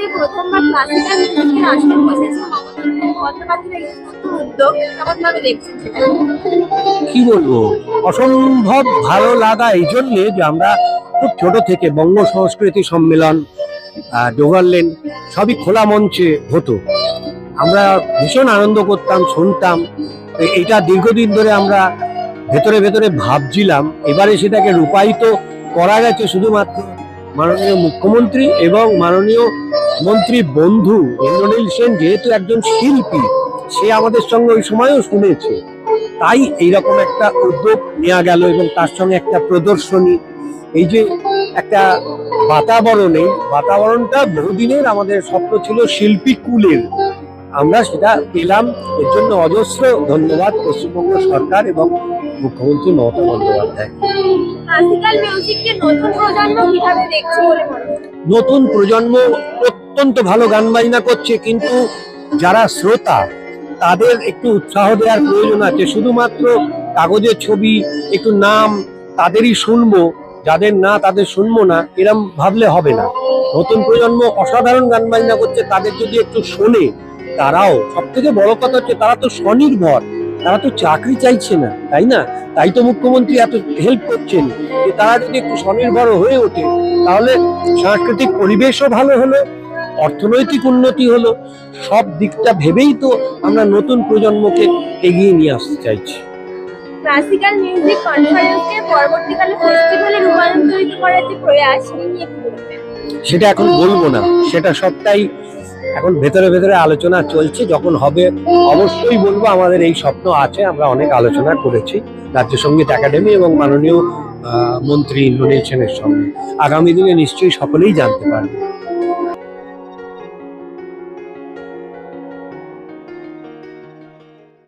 যে প্রথমবার ক্লাসিক্যাল মিউজিকের আসরে বসেছে কি বলব? অসম্ভব ভালো লাগা এই জন্যে যে আমরা খুব ছোট থেকে বঙ্গ সংস্কৃতি সম্মেলন ডোভারল্যান্ড সবই খোলা মঞ্চে হতো। আমরা ভীষণ আনন্দ করতাম, শুনতাম। এটা দীর্ঘদিন ধরে আমরা ভেতরে ভেতরে ভাবছিলাম। এবারে সেটাকে রূপায়িত করা গেছে শুধুমাত্র মাননীয় মুখ্যমন্ত্রী এবং মাননীয় মন্ত্রী বন্ধু ইন্দ্রনীল সেন যেহেতু একজন শিল্পী সে আমাদের সঙ্গে ওই সময়ও শুনেছে। তাই এইরকম একটা উদ্যোগ নেওয়া গেল এবং তার সঙ্গে একটা প্রদর্শনী এই যে একটা বাতাবরণ এই বাতাবরণটা বহুদিনের আমাদের স্বপ্ন ছিল শিল্পী কুলের। আমরা সেটা পেলাম এর জন্য অজস্র ধন্যবাদ পশ্চিমবঙ্গ সরকার এবং মুখ্যমন্ত্রী মমতা বন্দ্যোপাধ্যায়। নতুন প্রজন্ম অত্যন্ত ভালো গান বাজনা করছে, কিন্তু যারা শ্রোতা, তাদের একটু উৎসাহ দেওয়ার প্রয়োজন আছে। শুধুমাত্র কাগজের ছবি, একটু নাম তাদেরই শুনব, যাদের না তাদের শুনব না, এরম ভাবলে হবে না। নতুন প্রজন্ম অসাধারণ গান বাজনা করছে, তাদের যদি একটু শোনে, তারাও সব থেকে বড় কথা হচ্ছে তারা তো স্বনির্ভর, তারা তো চাকরি চাইছে না, তাই না? তাই তো মুখ্যমন্ত্রী এত হেল্প করছেন, যে তারা যদি একটু স্বনির্ভর হয়ে ওঠে, তাহলে সাংস্কৃতিক পরিবেশও ভালো হলো অর্থনৈতিক উন্নতি হলো সব দিকটা ভেবেই তো আমরা নতুন প্রজন্মকে এগিয়ে নিয়ে আসতে চাইছি। ক্লাসিক্যাল মিউজিক কনফারেন্সকে পরবর্তীকালে ফেস্টিভ্যালে রূপান্তরিত করার যে প্রয়াস নিয়ে সেটা এখন বলব না। সেটা সবটাই এখন ভেতরে ভেতরে আলোচনা চলছে। যখন হবে অবশ্যই বলব আমাদের এই স্বপ্ন আছে। আমরা অনেক আলোচনা করেছি রাজ্য সংগীত একাডেমি এবং মাননীয় মন্ত্রী ইন্দ্রনীল সেনের সঙ্গে। আগামী দিনে নিশ্চয়ই সকলেই জানতে পারবে।